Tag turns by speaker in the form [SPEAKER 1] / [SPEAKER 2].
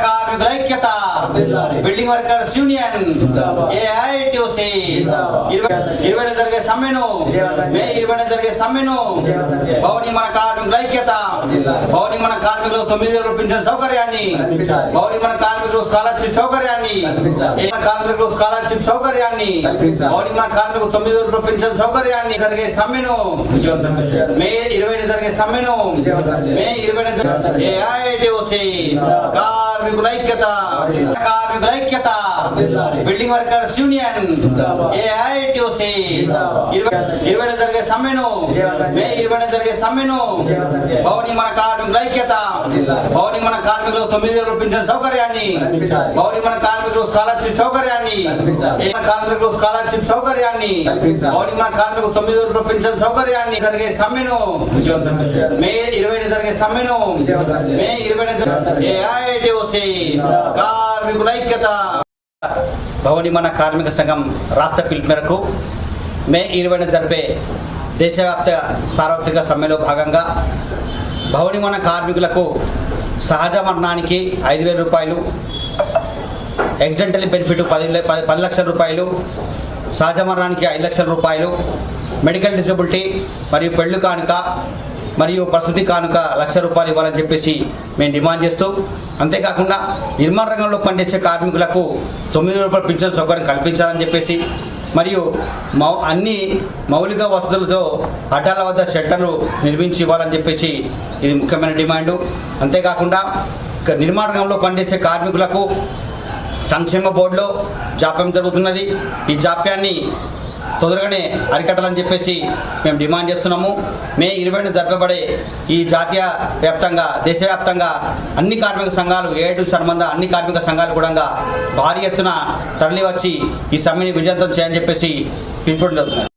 [SPEAKER 1] కార్మికుల ఐక్యత building workers union AITC ఇరవై జరిగే సమ్మెను మే ఇరవై జరిగే సమ్మెను భవని మన కార్మికుల ఐక్యత భవని మన కార్మికులకు తొమ్మిది వేల రూపాయల సౌకర్యాన్ని భవని మన కార్మికులకు స్కాలర్షిప్ సౌకర్యాన్ని స్కాలర్షిప్ సౌకర్యాన్ని భవని మన కార్మికులకు తొమ్మిది వేల రూపాయల సౌకర్యాన్ని జరిగే సమ్మెను మే ఇరవై జరిగే సమ్మెను మే ఇరవై ఏఐటిసి కార్మికుల ఐక్యత. కార్మికుల ఐక్యత. బిల్డింగ్ వర్కర్స్ యూనియన్ ఏఐటిసి ఇరవై ఇరవై జరిగే సమ్మెను మే ఇరవై జరిగే సమ్మెను భవని మన కార్మికుల ఐక్యత భవని మన కార్మికులకు తొమ్మిది వేల రూపాయల సౌకర్యాన్ని భవని మన కార్మికులకు స్కాలర్షిప్ సౌకర్యాన్ని కార్మికులకు స్కాలర్షిప్ సౌకర్యాన్ని భవని మన కార్మికులకు తొమ్మిది వేల రూపాయల సౌకర్యాన్ని జరిగే సమ్మెను మే ఇరవై జరిగే సమ్మెను మే ఇరవై ఏఐటిసి కార్మికుల ఐక్యత. భవనిమన కార్మిక సంఘం రాష్ట్ర పిలుపు మేరకు మే ఇరవైన జరిపే దేశవ్యాప్త సార్వత్రిక సమ్మెలో భాగంగా భవనిమన కార్మికులకు సహజ మరణానికి ఐదు వేల రూపాయలు యాక్సిడెంటల్ బెనిఫిట్ పది పది లక్షల రూపాయలు సహజ మరణానికి ఐదు లక్షల రూపాయలు మెడికల్ డిసబిలిటీ మరియు పెళ్ళు కానుక మరియు ప్రసూతి కానుక లక్ష రూపాయలు ఇవ్వాలని చెప్పేసి మేము డిమాండ్ చేస్తూ అంతేకాకుండా నిర్మాణ రంగంలో పనిచేసే కార్మికులకు తొమ్మిది రూపాయల పింఛన్ సౌకర్యం కల్పించాలని చెప్పేసి మరియు మౌ అన్ని మౌలిక వసతులతో అడ్డాల వద్ద షెల్టర్లు నిర్మించి ఇవ్వాలని చెప్పేసి ఇది ముఖ్యమైన డిమాండు. అంతేకాకుండా నిర్మాణ రంగంలో పనిచేసే కార్మికులకు సంక్షేమ బోర్డులో జాప్యం జరుగుతున్నది. ఈ జాప్యాన్ని తొందరగానే అరికట్టాలని చెప్పేసి మేము డిమాండ్ చేస్తున్నాము. మే ఇరవైన జరపబడే ఈ జాతీయ వ్యాప్తంగా దేశవ్యాప్తంగా అన్ని కార్మిక సంఘాలు ఏడు సంబంధ అన్ని కార్మిక సంఘాలు కూడా భారీ ఎత్తున తరలి వచ్చి ఈ సమ్మెని విజయంతం చేయని చెప్పేసి పిలుపునిస్తున్నారు